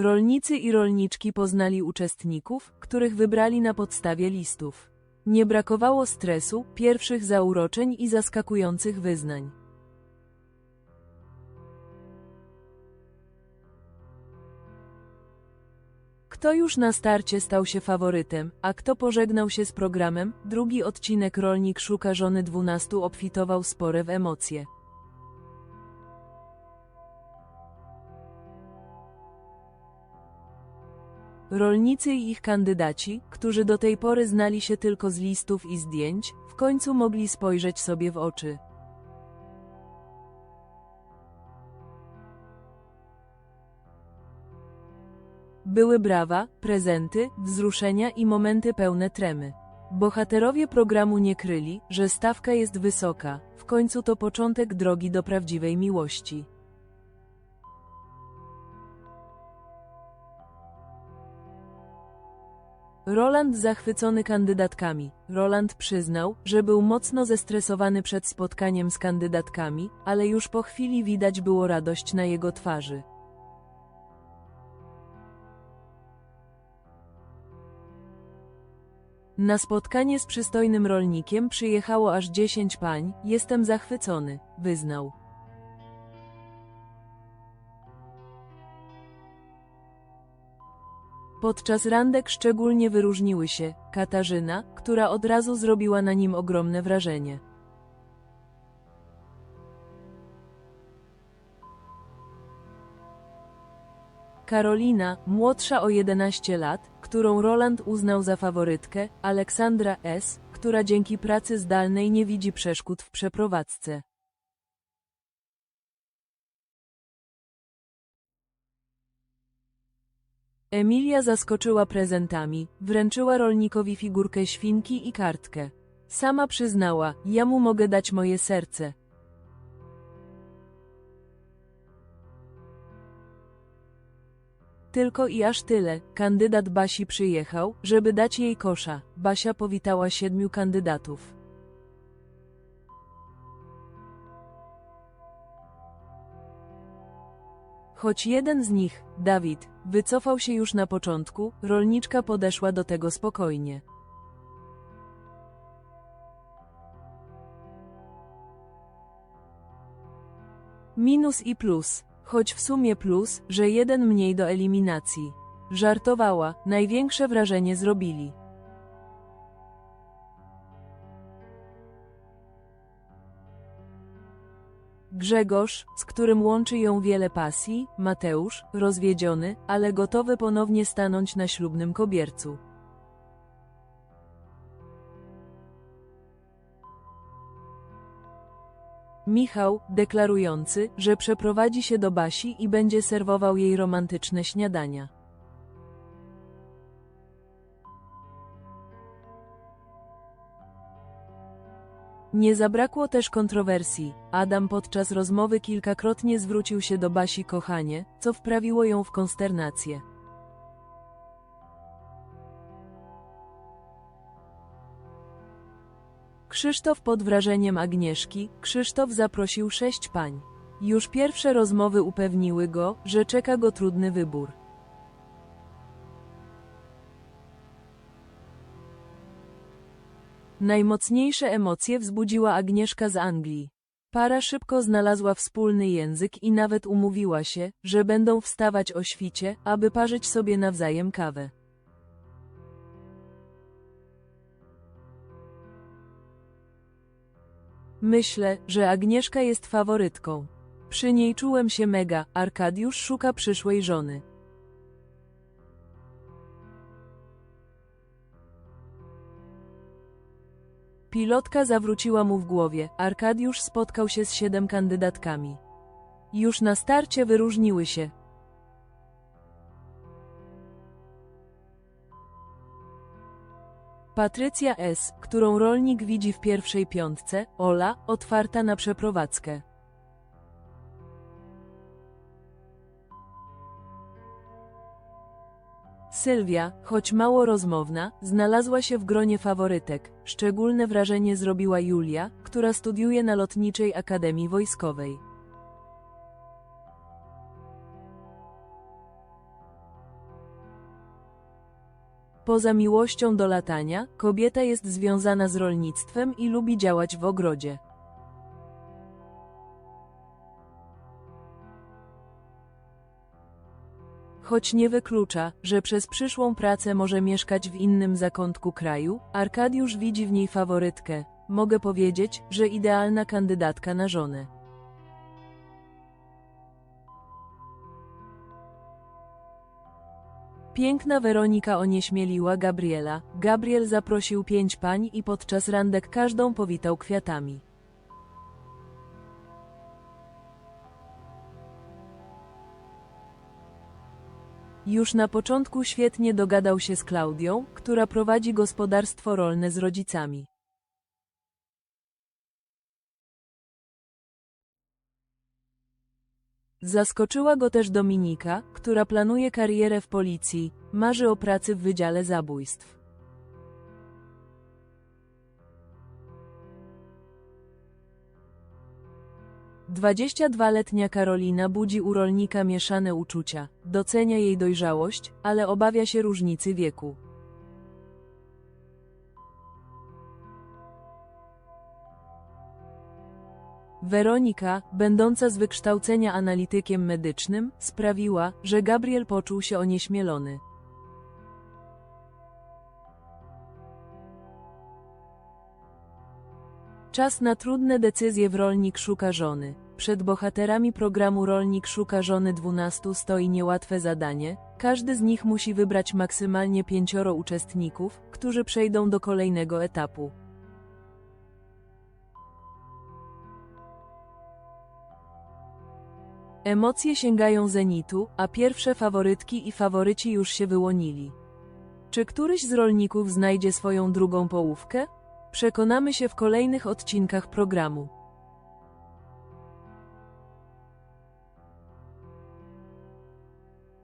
Rolnicy i rolniczki poznali uczestników, których wybrali na podstawie listów. Nie brakowało stresu, pierwszych zauroczeń i zaskakujących wyznań. Kto już na starcie stał się faworytem, a kto pożegnał się z programem, drugi odcinek Rolnik szuka żony 12 obfitował spore w emocje. Rolnicy i ich kandydaci, którzy do tej pory znali się tylko z listów i zdjęć, w końcu mogli spojrzeć sobie w oczy. Były brawa, prezenty, wzruszenia i momenty pełne tremy. Bohaterowie programu nie kryli, że stawka jest wysoka, w końcu to początek drogi do prawdziwej miłości. Roland zachwycony kandydatkami. Roland przyznał, że był mocno zestresowany przed spotkaniem z kandydatkami, ale już po chwili widać było radość na jego twarzy. Na spotkanie z przystojnym rolnikiem przyjechało aż 10 pań, jestem zachwycony, wyznał. Podczas randek szczególnie wyróżniły się Katarzyna, która od razu zrobiła na nim ogromne wrażenie. Karolina, młodsza o 11 lat, którą Roland uznał za faworytkę, Aleksandra S., która dzięki pracy zdalnej nie widzi przeszkód w przeprowadzce. Emilia zaskoczyła prezentami, wręczyła rolnikowi figurkę świnki i kartkę. Sama przyznała, ja mu mogę dać moje serce. Tylko i aż tyle, kandydat Basi przyjechał, żeby dać jej kosza. Basia powitała siedmiu kandydatów. Choć jeden z nich, Dawid, wycofał się już na początku, rolniczka podeszła do tego spokojnie. Minus i plus, choć w sumie plus, że jeden mniej do eliminacji. Żartowała, największe wrażenie zrobili. Grzegorz, z którym łączy ją wiele pasji, Mateusz, rozwiedziony, ale gotowy ponownie stanąć na ślubnym kobiercu. Michał, deklarujący, że przeprowadzi się do Basi i będzie serwował jej romantyczne śniadania. Nie zabrakło też kontrowersji. Adam podczas rozmowy kilkakrotnie zwrócił się do Basi kochanie, co wprawiło ją w konsternację. Krzysztof pod wrażeniem Agnieszki, Krzysztof zaprosił sześć pań. Już pierwsze rozmowy upewniły go, że czeka go trudny wybór. Najmocniejsze emocje wzbudziła Agnieszka z Anglii. Para szybko znalazła wspólny język i nawet umówiła się, że będą wstawać o świcie, aby parzyć sobie nawzajem kawę. Myślę, że Agnieszka jest faworytką. Przy niej czułem się mega, Arkadiusz szuka przyszłej żony. Pilotka zawróciła mu w głowie, Arkadiusz spotkał się z siedem kandydatkami. Już na starcie wyróżniły się. Patrycja S., którą rolnik widzi w pierwszej piątce, Ola, otwarta na przeprowadzkę. Sylwia, choć mało rozmowna, znalazła się w gronie faworytek. Szczególne wrażenie zrobiła Julia, która studiuje na Lotniczej Akademii Wojskowej. Poza miłością do latania, kobieta jest związana z rolnictwem i lubi działać w ogrodzie. Choć nie wyklucza, że przez przyszłą pracę może mieszkać w innym zakątku kraju, Arkadiusz widzi w niej faworytkę. Mogę powiedzieć, że idealna kandydatka na żonę. Piękna Weronika onieśmieliła Gabriela. Gabriel zaprosił pięć pań i podczas randek każdą powitał kwiatami. Już na początku świetnie dogadał się z Klaudią, która prowadzi gospodarstwo rolne z rodzicami. Zaskoczyła go też Dominika, która planuje karierę w policji, marzy o pracy w Wydziale Zabójstw. Dwudziestodwuletnia Karolina budzi u rolnika mieszane uczucia, docenia jej dojrzałość, ale obawia się różnicy wieku. Weronika, będąca z wykształcenia analitykiem medycznym, sprawiła, że Gabriel poczuł się onieśmielony. Czas na trudne decyzje w Rolnik szuka żony. Przed bohaterami programu Rolnik szuka żony 12 stoi niełatwe zadanie. Każdy z nich musi wybrać maksymalnie pięcioro uczestników, którzy przejdą do kolejnego etapu. Emocje sięgają zenitu, a pierwsze faworytki i faworyci już się wyłonili. Czy któryś z rolników znajdzie swoją drugą połówkę? Przekonamy się w kolejnych odcinkach programu.